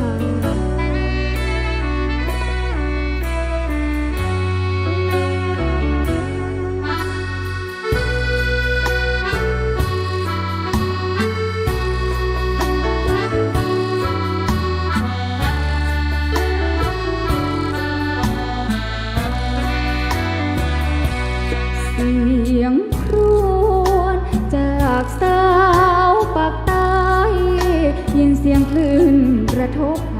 time 哦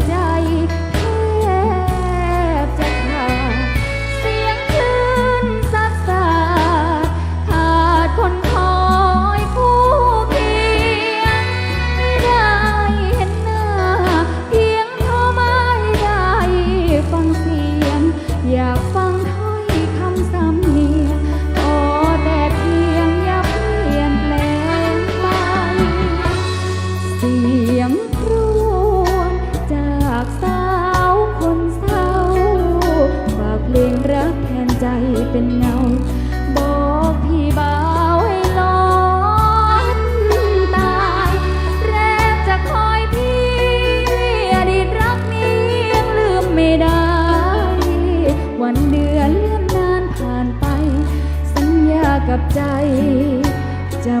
ันเดือนเลื่อนนานผ่านไป สัญญากับใจจะ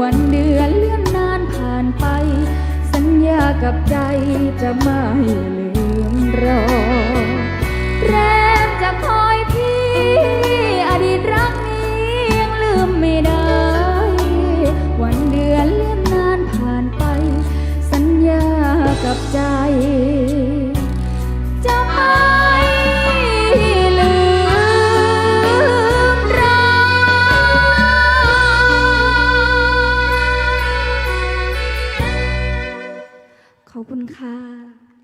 วันเดือนเลื่อนนานผ่านไป สัญญากับใจจะไม่ลืมรอ แรมจะคอยพี่ อดีตรักนี้ยังลืมไม่ได้ วันเดือนเลื่อนนานผ่านไป สัญญากับใจ ขอบคุณค่ะ